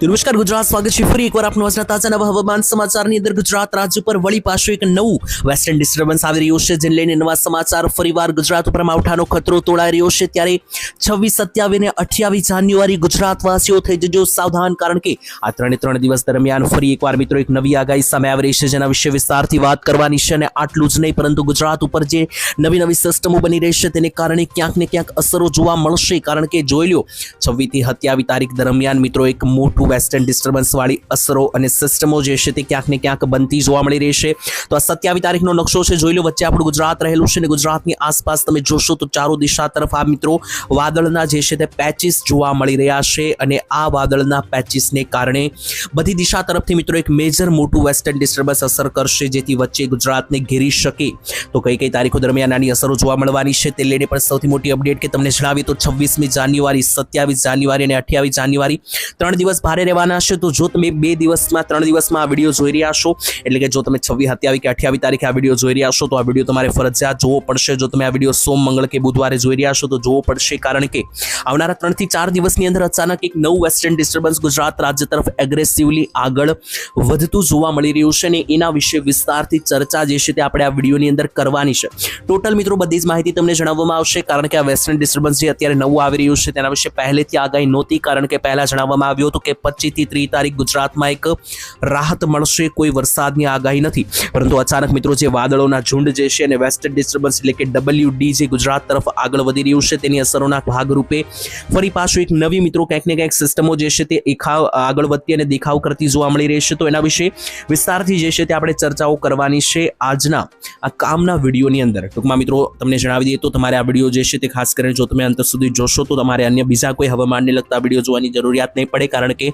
નમસ્કાર, ગુજરાત સ્વાગત છે ફરી એકવાર આપનું આજના તાજા નવા હવામાન સમાચારની અંદર. ગુજરાત રાજ્ય પર વળી પાછું એક નવું વેસ્ટર્ન ડિસ્ટર્બન્સ આવી રહ્યું છે, જેને લઈને નવા સમાચાર ફરીવાર ગુજરાત ઉપર માવઠાનો ખતરો તોડાઈ રહ્યો છે. ત્યારે છવ્વીસ, સત્યાવીસ અને અઠ્યાવીસ જાન્યુઆરી ગુજરાતવાસીઓ થઈ જજો સાવધાન, કારણ કે આ ત્રણે ત્રણ દિવસ દરમિયાન ફરી એકવાર મિત્રો એક નવી આગાહી સામે આવી રહી છે, જેના વિશે વિસ્તારથી વાત કરવાની છે અને આટલું જ નહીં, પરંતુ ગુજરાત ઉપર જે નવી નવી સિસ્ટમો બની રહી છે, તેને કારણે ક્યાંક ને ક્યાંક અસરો જોવા મળશે. કારણ કે જોઈ લો છવ્વીસથી સત્યાવીસ તારીખ દરમિયાન મિત્રો એક મોટું વેસ્ટર્ન ડિસ્ટર્બન્સવાળી અસરો અને સિસ્ટમો જે છે તે ક્યાંક ને ક્યાંક બનતી જોવા મળી રહેશે તો આ સત્યાવીસ તારીખનો નકશો છે. જોઈ લો, વચ્ચે આપણું ગુજરાત રહેલું છે અને ગુજરાતની આસપાસ તમે જોશો તો ચારો દિશા તરફ આ મિત્રો વાદળના જે છે તે પેચીસ જોવા મળી રહ્યા છે અને આ વાદળના પેચીસને કારણે બધી દિશા તરફથી મિત્રો એક મેજર મોટું વેસ્ટર્ન ડિસ્ટર્બન્સ અસર કરશે, જેથી વચ્ચે ગુજરાતને ઘેરી શકે. તો કઈ કઈ તારીખો દરમિયાન આની અસરો જોવા મળવાની છે તે લઈને પણ સૌથી મોટી અપડેટ કે તમને જણાવીએ તો છવ્વીસમી જાન્યુઆરી, સત્યાવીસ જાન્યુઆરી અને અઠ્યાવીસ જાન્યુઆરી. ત્રણ દિવસ ભારે રહેવાના છે, તો જો તમે બે દિવસમાં, ત્રણ દિવસમાં આ વીડિયો જોઈ રહ્યા છો, એટલે કે જો તમે છવ્વીસ સત્યાવીસ કે અઠ્યાવીસ તારીખે આ વીડિયો જોઈ રહ્યા છો, તો આ વીડિયો તમારે ફરજિયાત જોવો પડશે. જો તમે આ વીડિયો સોમ, મંગળ કે બુધવારે જોઈ રહ્યા છો, તો જોવો પડશે, કારણ કે આવનારા ત્રણથી ચાર દિવસની અંદર અચાનક એક નવું વેસ્ટર્ન ડિસ્ટર્બન્સ ગુજરાત રાજ્ય તરફ એગ્રેસિવલી આગળ વધતું જોવા મળી રહ્યું છે અને એના વિશે વિસ્તારથી ચર્ચા જે છે તે આપણે આ વિડીયોની અંદર કરવાની છે. ટોટલ મિત્રો, બધી જ માહિતી તમને જણાવવામાં આવશે, કારણ કે આ વેસ્ટર્ન ડિસ્ટર્બન્સ જે અત્યારે નવું આવી રહ્યું છે તેના વિશે પહેલેથી આગાહી નહોતી, કારણ કે પહેલાં જણાવવામાં આવ્યું હતું કે પચીસથી ત્રીસ તારીખ ગુજરાતમાં એક રાહત મળશે, કોઈ વરસાદની આગાહી નથી. પરંતુ અચાનક મિત્રો જે વાદળોના ઝુંડ જે છે અને વેસ્ટર્ન ડિસ્ટર્બન્સ એટલે કે ડબલ્યુ ડી જે ગુજરાત તરફ આગળ વધી રહ્યું છે, તેની અસરોના ભાગરૂપે ફરી પાછું એક નવી મિત્રો ક્યાંક ને ક્યાંક સિસ્ટમો જે છે તે એખાવ આગળ વધતી અને દેખાવ કરતી જોવા મળી રહી છે. તો એના વિશે વિસ્તારથી જે છે તે આપણે ચર્ચાઓ કરવાની છે આજના આ કામના વિડીયોની અંદર. ટૂંકમાં મિત્રો તમને જણાવી દઈએ તો તમારે આ વીડિયો જે છે તે ખાસ કરીને જો તમે અંત સુધી જોશો તો તમારે અન્ય બીજા કોઈ હવામાનને લગતા વીડિયો જોવાની જરૂરિયાત નહીં પડે, કારણ કે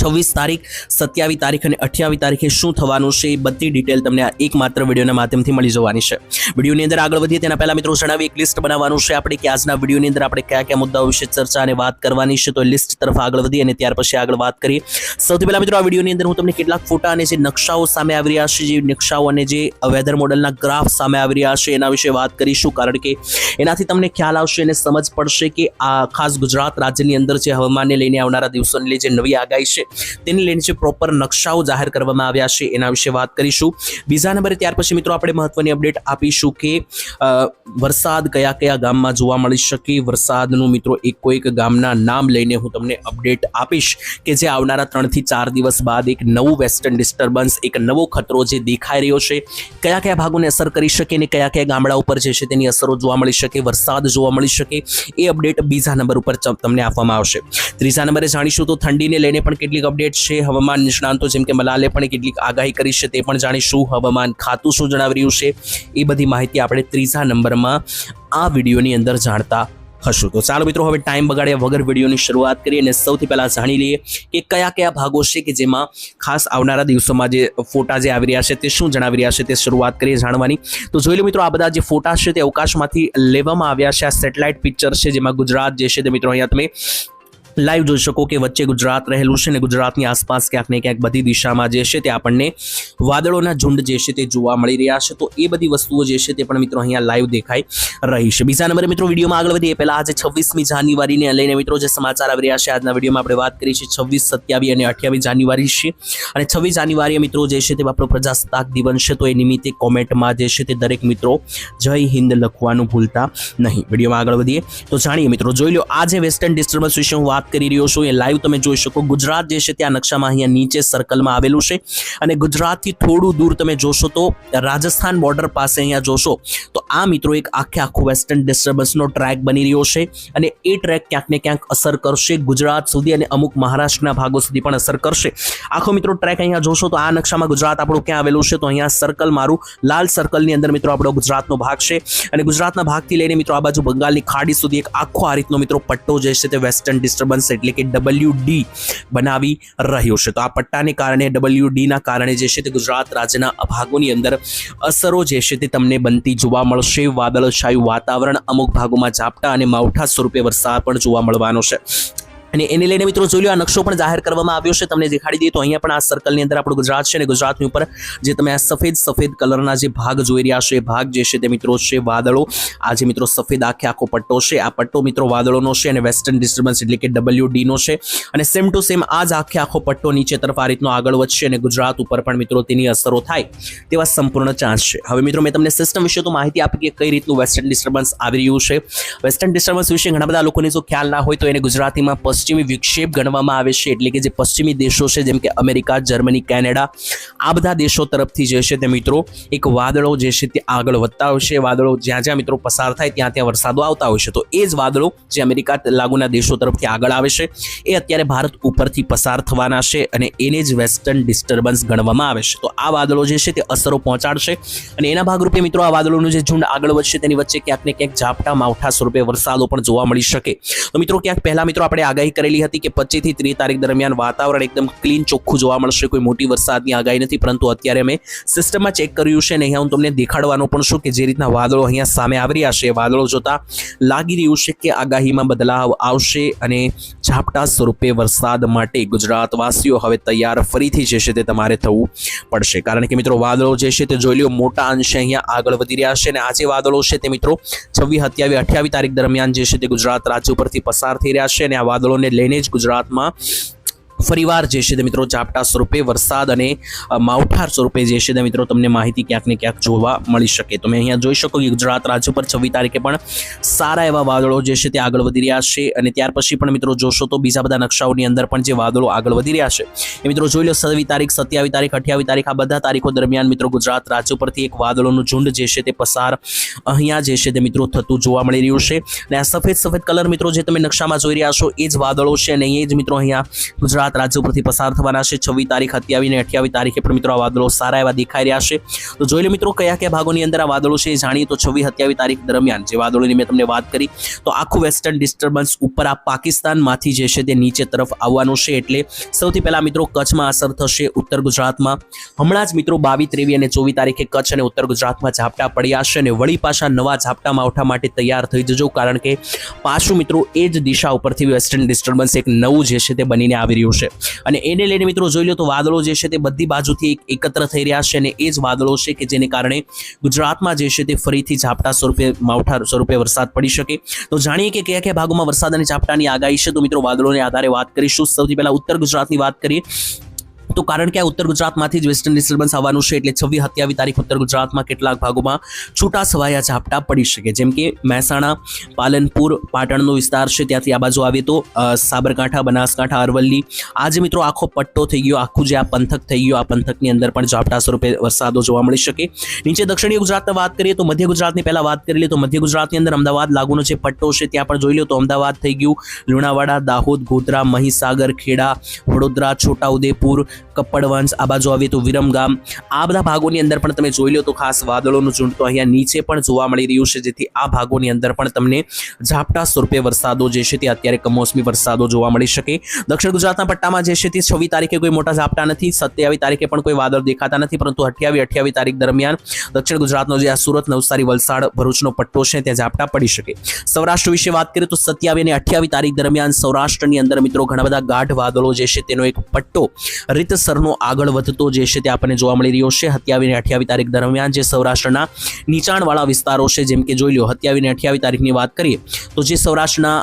છવ્વીસ તારીખ, સત્યાવીસ તારીખ અને અઠ્યાવીસ તારીખે શું થવાનું છે એ બધી ડિટેલ તમને આ એકમાત્ર વિડીયોના માધ્યમથી મળી જવાની છે. વિડીયોની અંદર આગળ વધીએ, તેના પહેલા મિત્રો જણાવી એક લિસ્ટ બનાવવાનું છે આપણે કે આજના વિડીયોની અંદર આપણે કયા કયા મુદ્દાઓ વિશે ચર્ચા અને વાત કરવાની છે, તો લિસ્ટ તરફ આગળ વધીએ અને ત્યાર પછી આગળ વાત કરીએ. સૌથી પહેલાં મિત્રો આ વિડીયોની અંદર હું તમને કેટલાક ફોટા અને જે નકશાઓ સામે આવી રહ્યા છે, જે નકશાઓ અને જે વેધર મોડલના ગ્રાફ સામે આવી રહ્યા છે, એના વિશે વાત કરીશું, કારણ કે એનાથી તમને ખ્યાલ આવશે અને સમજ પડશે કે આ ખાસ ગુજરાત રાજ્યની અંદર જે હવામાનને લઈને આવનારા દિવસોને લઈ જે નવી આગાહી છે. તેને લઈને જે પ્રોપર નકશાઓ જાહેર કરવામાં આવ્યા છે, એના વિશે વાત કરીશું. બીજા નંબરે ત્યાર પછી મિત્રો આપણે મહત્વની અપડેટ આપીશું કે વરસાદ કયા કયા ગામમાં જોવા મળી શકે. વરસાદનું મિત્રો એકો એક ગામના નામ લઈને હું તમને અપડેટ આપીશ કે જે આવનારા ત્રણથી ચાર દિવસ બાદ એક નવું વેસ્ટર્ન ડિસ્ટર્બન્સ એક નવો ખતરો જે દેખાઈ રહ્યો છે, કયા કયા ભાગોને અસર કરી શકે અને કયા કયા ગામડા ઉપર જે છે તેની અસરો જોવા મળી શકે, વરસાદ જોવા મળી શકે, એ અપડેટ બીજા નંબર ઉપર તમને આપવામાં આવશે. ત્રીજા નંબરે જાણીશું તો ઠંડીને લઈને પણ કેટલીક અપડેટ છે? હવામાન નિષ્ણાંતો જેમ કે મલાલે પણ કેટલીક આગાહી કરી છે તે પણ જાણીશું હવામાન ખાતું શું જણાવી રહ્યું છે? એ બધી માહિતી આપણે ત્રીજા નંબરમાં આ વિડીયોની અંદર જાણતા હશું. તો ચાલો મિત્રો, હવે ટાઈમ બગાડ્યા વગર વિડીયોની શરૂઆત કરીએ અને સૌથી પહેલાં જાણી લઈએ કે કયા કયા ભાગો છે કે જેમાં ખાસ આવનારા દિવસોમાં જે ફોટા જે આવી રહ્યા છે તે શું જણાવી રહ્યા છે તે શરૂઆત કરીએ જાણવાની. તો જોઈ લો મિત્રો, આ બધા જે ફોટા છે તે અવકાશમાંથી લેવામાં આવ્યા છે. આ સેટેલાઇટ પિક્ચર છે જેમાં ગુજરાત જે છે તે મિત્રો, અહીંયા તમે લાઈવ જોઈ શકો કે વચ્ચે ગુજરાત રહેલું છે ને ગુજરાતની આસપાસ ક્યાંક ને ક્યાંક બધી દિશામાં જે છે તે આપણને વાદળોના ઝુંડ જે છે તે જોવા મળી રહ્યા છે. તો એ બધી વસ્તુઓ જે છે તે પણ મિત્રો અહીંયા લાઈવ દેખાઈ રહી છે. બીજા નંબરે મિત્રો વિડીયોમાં આગળ વધીએ. પહેલા આજે છવ્વીસમી જાન્યુઆરીને લઈને મિત્રો જે સમાચાર આવી રહ્યા છે, આજના વિડીયોમાં આપણે વાત કરી છે છવ્વીસ સત્યાવીસ અને અઠ્યાવીસ જાન્યુઆરી છે. અને છવ્વીસ જાન્યુઆરીએ મિત્રો જે છે તે આપણો પ્રજાસત્તાક દિવસ છે. તો એ નિમિત્તે કોમેન્ટમાં જે છે તે દરેક મિત્રો જય હિન્દ લખવાનું ભૂલતા નહીં. વિડીયોમાં આગળ વધીએ. તો જાણીએ મિત્રો, જોઈ લો આ જે વેસ્ટર્ન ડિસ્ટર્બન્સ વિશે હું વાત કરી રહ્યો છું. એ લાઈવ તમે જોઈ શકો. ગુજરાત જે છે ત્યાં નકશામાં અહીંયા નીચે સર્કલમાં આવેલું છે. અને ગુજરાતથી થોડું દૂર તમે જોશો તો રાજસ્થાન બોર્ડર પાસે અહીંયા જોશો તો આ મિત્રો એક આખે આખો વેસ્ટર્ન ડિસ્ટર્બન્સનો ટ્રેક બની રહ્યો છે અને એ ટ્રેક ક્યાંક ને ક્યાંક અસર કરશે. ગુજરાત સુધી અને અમુક મહારાષ્ટ્રના ભાગો સુધી પણ અસર કરશે. આખો મિત્રો ટ્રેક અહીંયા જોશો તો આ નકશામાં ગુજરાત આપણું ક્યાં આવેલું છે? તો અહીંયા સર્કલ મારું, લાલ સર્કલની અંદર મિત્રો આપણો ગુજરાતનો ભાગ છે. અને ગુજરાતના ભાગથી લઈને મિત્રો આ બાજુ બંગાળની ખાડી સુધી એક આખો આ રીતનો મિત્રો પટ્ટો જે છે તે વેસ્ટર્ન ડિસ્ટર્બન્સ એટલે કે ડબલ્યુ ડી બનાવી રહ્યો છે. તો આ પટ્ટાને કારણે ડબલ્યુ ડીના કારણે જે છે તે ગુજરાત રાજ્યના ભાગોની અંદર અસરો જે છે તે તમને બનતી જોવા મળશે. વાદળછાયું વાતાવરણ અમુક ભાગોમાં ઝાપટા અને માવઠા સ્વરૂપે વરસાદ પણ જોવા મળવાનો છે. અને એને લઈને મિત્રો જોઈ લો, આ નકશો પણ જાહેર કરવામાં આવ્યો છે. તમને દેખાડી દઈએ તો અહીંયા પણ આ સર્કલની અંદર આપણું ગુજરાત છે અને ગુજરાતની ઉપર જે તમે આ સફેદ સફેદ કલરના જે ભાગ જોઈ રહ્યા છો, એ ભાગ જે છે તે મિત્રો છે વાદળો. આ જે મિત્રો સફેદ આખે આખો પટ્ટો છે, આ પટ્ટો મિત્રો વાદળોનો છે અને વેસ્ટર્ન ડિસ્ટર્બન્સ એટલે કે ડબલ્યુ નો છે. અને સેમ ટુ સેમ આ જ આખે આખો પટ્ટો નીચે તરફ આ રીતનો આગળ વધશે અને ગુજરાત ઉપર પણ મિત્રો તેની અસરો થાય તેવા સંપૂર્ણ ચાન્સ છે. હવે મિત્રો મેં તમને સિસ્ટમ વિશે તો માહિતી આપી કે કઈ રીતનું વેસ્ટર્ન ડિસ્ટર્બન્સ આવી રહ્યું છે. વેસ્ટર્ન ડિસ્ટર્બન્સ વિશે ઘણા બધા લોકોને જો ખ્યાલ ના હોય તો એને ગુજરાતીમાં પશ્ચિમી વિક્ષેપ ગણવામાં આવે છે. એટલે કે જે પશ્ચિમી દેશો છે, જેમ કે અમેરિકા, જર્મની, કેનેડા, આ બધા દેશો તરફથી જે છે તે મિત્રો, એક વાદળો જે છે તે આગળ વધતા હોય છે. વાદળો જ્યાં જ્યાં મિત્રો પસાર થાય, ત્યાં ત્યાં વરસાદો આવતા હોય છે. તો એ જ વાદળો જે અમેરિકા લાગુના દેશો તરફથી આગળ આવે છે, એ અત્યારે ભારત ઉપરથી પસાર થવાના છે અને એને જ વેસ્ટર્ન ડિસ્ટર્બન્સ ગણવામાં આવે છે. તો આ વાદળો જે છે તે અસરો પહોંચાડશે અને એના ભાગરૂપે મિત્રો આ વાદળોનું જે ઝુંડ આગળ વધશે તેની વચ્ચે ક્યાંક ને ક્યાંક ઝાપટા માવઠા સ્વરૂપે વરસાદો પણ જોવા મળી શકે. તો મિત્રો ક્યાંક પહેલા મિત્રો આપણે આગાહી કરેલી હતી કે પચીસથી ત્રીસ તારીખ દરમિયાન વાતાવરણ એકદમ ક્લીન ચોખ્ખું જોવા મળશે. કોઈ મોટી વરસાદની આગાહી નથી, પરંતુ અત્યારે મેં સિસ્ટમમાં ચેક કર્યું છે અને અહીંયા હું તમને દેખાડવાનું પણ છું કે જે રીતના વાદળો અહીંયા સામે આવી રહ્યા છે. વાદળો જોતા લાગી રહ્યું છે કે આગાહીમાં બદલાવ આવશે અને ઝાપટા સ્વરૂપે વરસાદ માટે ગુજરાતવાસીઓ હવે તૈયાર ફરીથી જે છે તે તમારે થવું પડશે. કારણ કે મિત્રો, વાદળો જે છે તે જોઈ લો મોટા અંશે અહીંયા આગળ વધી રહ્યા છે અને આ જે વાદળો છે તે મિત્રો, છવ્વીસ, સત્યાવીસ, અઠ્યાવીસ તારીખ દરમિયાન જે છે તે ગુજરાત રાજ્ય ઉપરથી પસાર થઈ રહ્યા છે અને આ વાદળોને લઈને જ ગુજરાતમાં ફરીવાર જે છે તે મિત્રો ઝાપટા સ્વરૂપે, વરસાદ અને માવઠાર સ્વરૂપે જે છે તે મિત્રો તમને માહિતી ક્યાંક ને ક્યાંક જોવા મળી શકે. તમે અહીંયા જોઈ શકો કે ગુજરાત રાજ્ય પર છવ્વીસ તારીખે પણ સારા એવા વાદળો જે છે તે આગળ વધી રહ્યા છે અને ત્યાર પછી પણ મિત્રો જોશો તો બીજા બધા નકશાઓની અંદર પણ જે વાદળો આગળ વધી રહ્યા છે. એ મિત્રો જોઈ લો સવી તારીખ, સત્યાવીસ તારીખ, અઠ્યાવીસ તારીખ આ બધા તારીખો દરમિયાન મિત્રો ગુજરાત રાજ્ય પરથી એક વાદળોનું ઝુંડ જે છે તે પસાર અહીંયા જે છે તે મિત્રો થતું જોવા મળી રહ્યું છે. અને આ સફેદ સફેદ કલર મિત્રો જે તમે નકશામાં જોઈ રહ્યા છો એ જ વાદળો છે અને એ જ મિત્રો અહીંયા ગુજરાત રાજ્ય ઉપરથી પસાર થવાના છે. છવ્વીસ તારીખ સત્યાવીસ અને અઠ્યાવીસ તારીખે પણ મિત્રો આ વાદળો સારા એવા દેખાઈ રહ્યા છે. તો જોઈ લો મિત્રો કયા કયા ભાગોની અંદર આ વાદળો છે એ જાણીએ તો છવ્વીસ સત્યાવીસ તારીખ દરમિયાન જે વાદળોની મેં તમને વાત કરી, તો આખું વેસ્ટર્ન ડિસ્ટર્બન્સ ઉપર આ પાકિસ્તાનમાંથી જે છે તે નીચે તરફ આવવાનું છે. એટલે સૌથી પહેલા મિત્રો કચ્છમાં અસર થશે ઉત્તર ગુજરાતમાં. હમણાં જ મિત્રો બાવીસ, ત્રેવીસ અને ચોવીસ તારીખે કચ્છ અને ઉત્તર ગુજરાતમાં ઝાપટા પડ્યા છે અને વળી પાછા નવા ઝાપટા માવઠા માટે તૈયાર થઈ જજો, કારણ કે પાછું મિત્રો એ જ દિશા ઉપરથી વેસ્ટર્ન ડિસ્ટર્બન્સ એક નવું જે છે તે બનીને આવી રહ્યું છે. અને એને લઈને મિત્રો જોઈ લો તો વાદળો જે છે તે બધી બાજુથી એકત્ર થઈ રહ્યા છે અને એ જ વાદળો છે કે જેને કારણે ગુજરાતમાં જે છે તે ફરીથી ઝાપટા સ્વરૂપે માવઠા સ્વરૂપે વરસાદ પડી શકે. તો જાણીએ કે કયા કયા ભાગોમાં વરસાદ અને ઝાપટાની આગાહી છે? તો મિત્રો વાદળોને આધારે વાત કરીશું. સૌથી પહેલા ઉત્તર ગુજરાતની વાત કરીએ. તો કારણ કે આ ઉત્તર ગુજરાતમાંથી જ વેસ્ટર્ન ડિસ્ટર્બન્સ આવવાનું છે, એટલે છવ્વીસ સત્યાવીસ તારીખ ઉત્તર ગુજરાતમાં કેટલાક ભાગોમાં છૂટા છવાયા ઝાપટા પડી શકે. જેમ કે મહેસાણા, પાલનપુર, પાટણનો વિસ્તાર છે, ત્યાંથી આ બાજુ આવે તો સાબરકાંઠા, બનાસકાંઠા, અરવલ્લી. આજે મિત્રો આખો પટ્ટો થઈ ગયો, આખું જે આ પંથક થઈ ગયો, આ પંથકની અંદર પણ ઝાપટા સ્વરૂપે વરસાદો જોવા મળી શકે. નીચે દક્ષિણીય ગુજરાતની વાત કરીએ તો મધ્ય ગુજરાતની પહેલાં વાત કરી લઈએ તો મધ્ય ગુજરાતની અંદર અમદાવાદ લાગુનો જે પટ્ટો છે, ત્યાં પણ જોઈ લો તો અમદાવાદ થઈ ગયું. લુણાવાડા, દાહોદ, ગોધરા, મહીસાગર, ખેડા, વડોદરા, છોટાઉદેપુર કપ્પડવંશ આ બાજુ આવીએ તો વિરમગામ આ બધા ભાગોની અંદર પણ તમે જોઈ લો તો ખાસ વાદળોનું ઝુંડ તો અહીંયા નીચે પણ જોવા મળી રહ્યું છે, જેથી આ ભાગોની અંદર પણ તમને ઝાપટા સ્વરૂપે વરસાદો જે છે તે અત્યારે કમોસમી વરસાદો જોવા મળી શકે. દક્ષિણ ગુજરાતના પટ્ટામાં જે છે તે છવ્વીસ તારીખે કોઈ મોટા ઝાપટા નથી, સત્યાવીસ તારીખે પણ કોઈ વાદળ દેખાતા નથી, પરંતુ અઠ્યાવીસ અઠ્યાવીસ તારીખ દરમિયાન દક્ષિણ ગુજરાતનો જે આ સુરત નવસારી વલસાડ ભરૂચનો પટ્ટો છે ત્યાં ઝાપટા પડી શકે. સૌરાષ્ટ્ર વિશે વાત કરીએ તો સત્યાવીસ અને અઠ્યાવીસ તારીખ દરમિયાન સૌરાષ્ટ્રની અંદર મિત્રો ઘણા બધા ગાઢ વાદળો જે છે તેનો એક પટ્ટો રીતસરનો આગળ વધતો જે છે તે આપણને જોવા મળી રહ્યો છે. સત્યાવીસ અને અઠ્યાવીસ તારીખ દરમિયાન જે સૌરાષ્ટ્રના નીચાણવાળા વિસ્તારો છે, જેમ કે જોઈ લો સત્યાવીસ અને અઠ્યાવીસ તારીખની વાત કરીએ, તો જે સૌરાષ્ટ્રના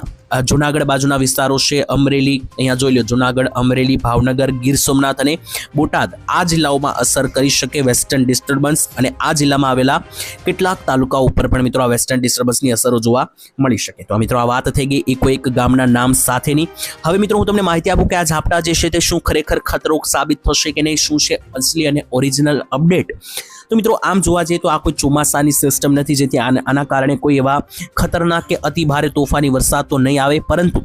જુનાગઢ બાજુના વિસ્તારો છે, અમરેલી, અહીંયા જોઈ લો જુનાગઢ, અમરેલી, ભાવનગર, ગીર સોમનાથ અને બોટાદ. આ જિલ્લાઓમાં અસર કરી શકે વેસ્ટર્ન ડિસ્ટર્બન્સ અને આ જિલ્લામાં આવેલા કેટલાક તાલુકાઓ ઉપર પણ મિત્રો આ વેસ્ટર્ન ડિસ્ટર્બન્સની અસરો જોવા મળી શકે. તો મિત્રો આ વાત થઈ ગઈ એકો એક ગામના નામ સાથેની. હવે મિત્રો હું તમને માહિતી આપું કે આ ઝાપટા જે છે તે શું ખરેખર ખતરો સાબિત થશે કે નહીં, શું છે અસલી અને ઓરિજિનલ અપડેટ તો મિત્રો, આમ જોવા જઈએ તો આ કોઈ ચોમાસાની સિસ્ટમ નથી, જેથી આના કારણે કોઈ એવા ખતરનાક કે અતિભારે તોફાની વરસાદ તો નહીં આવે, પરંતુ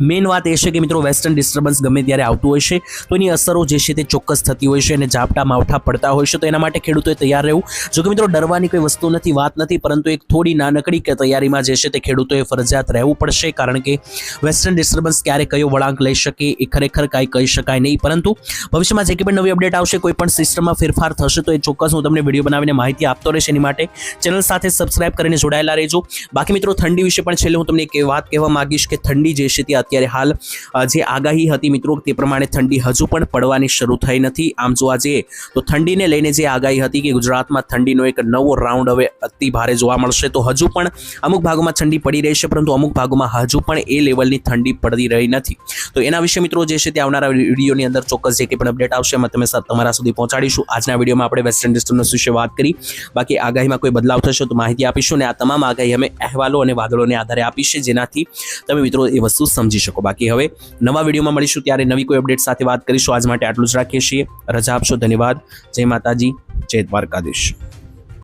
મેઇન વાત એ છે કે મિત્રો વેસ્ટર્ન ડિસ્ટર્બન્સ ગમે ત્યારે આવતું હોય છે, તો એની અસરો જે છે તે ચોક્કસ થતી હોય છે અને ઝાપટા માવઠા પડતા હોય છે, તો એના માટે ખેડૂતોએ તૈયાર રહેવું. જો કે મિત્રો, ડરવાની કોઈ વસ્તુ નથી, વાત નથી, પરંતુ એક થોડી નાનકડી કે તૈયારીમાં જે છે તે ખેડૂતોએ ફરજિયાત રહેવું પડશે, કારણ કે વેસ્ટર્ન ડિસ્ટર્બન્સ ક્યારે કયો વળાંક લઈ શકે એ ખરેખર કાંઈ કહી શકાય નહીં. પરંતુ ભવિષ્યમાં જે કંઈ પણ નવી અપડેટ આવશે, કોઈ પણ સિસ્ટમમાં ફેરફાર થશે, તો એ ચોક્કસ હું તમને વીડિયો બનાવીને માહિતી આપતો રહીશ. એની માટે ચેનલ સાથે સબસ્ક્રાઇબ કરીને જોડાયેલા રહેજો. બાકી મિત્રો, ઠંડી વિશે પણ છેલ્લે હું તમને એક વાત કહેવા માંગીશ કે ઠંડી જે છે તે અત્યારે હાલ જે આગાહી હતી મિત્રો, તે પ્રમાણે ઠંડી હજુ પણ પડવાની શરૂ થઈ નથી. આમ જોવા જઈએ તો ઠંડીને લઈને જે આગાહી હતી કે ગુજરાતમાં ઠંડીનો એક નવો રાઉન્ડ હવે અતિ ભારે જોવા મળશે, તો હજુ પણ અમુક ભાગોમાં ઠંડી પડી રહી છે, પરંતુ અમુક ભાગોમાં હજુ પણ એ લેવલની ઠંડી પડી રહી નથી. તો એના વિશે મિત્રો જે છે તે આવનારા વિડીયોની અંદર ચોક્કસ જે કંઈ પણ અપડેટ આવશે, એમાં તમે તમારા સુધી પહોંચાડીશું. આજના વિડીયોમાં આપણે વેસ્ટર્ન ડિસ્ટર્બન્સ વિશે વાત કરી. બાકી આગાહીમાં કોઈ બદલાવ થશે તો માહિતી આપીશું, અને આ તમામ આગાહી અમે અહેવાલો અને વાદળોને આધારે આપી છે જેનાથી તમે મિત્રો એ વસ્તુ સમજી શકો. બાકી હવે નવા વિડીયોમાં મળીશું ત્યારે નવી કોઈ અપડેટ સાથે વાત કરીશું. આજ માટે આટલું જ રાખીએ છીએ. રજા આપશો. ધન્યવાદ. જય માતાજી. જય દ્વારકાધીશ.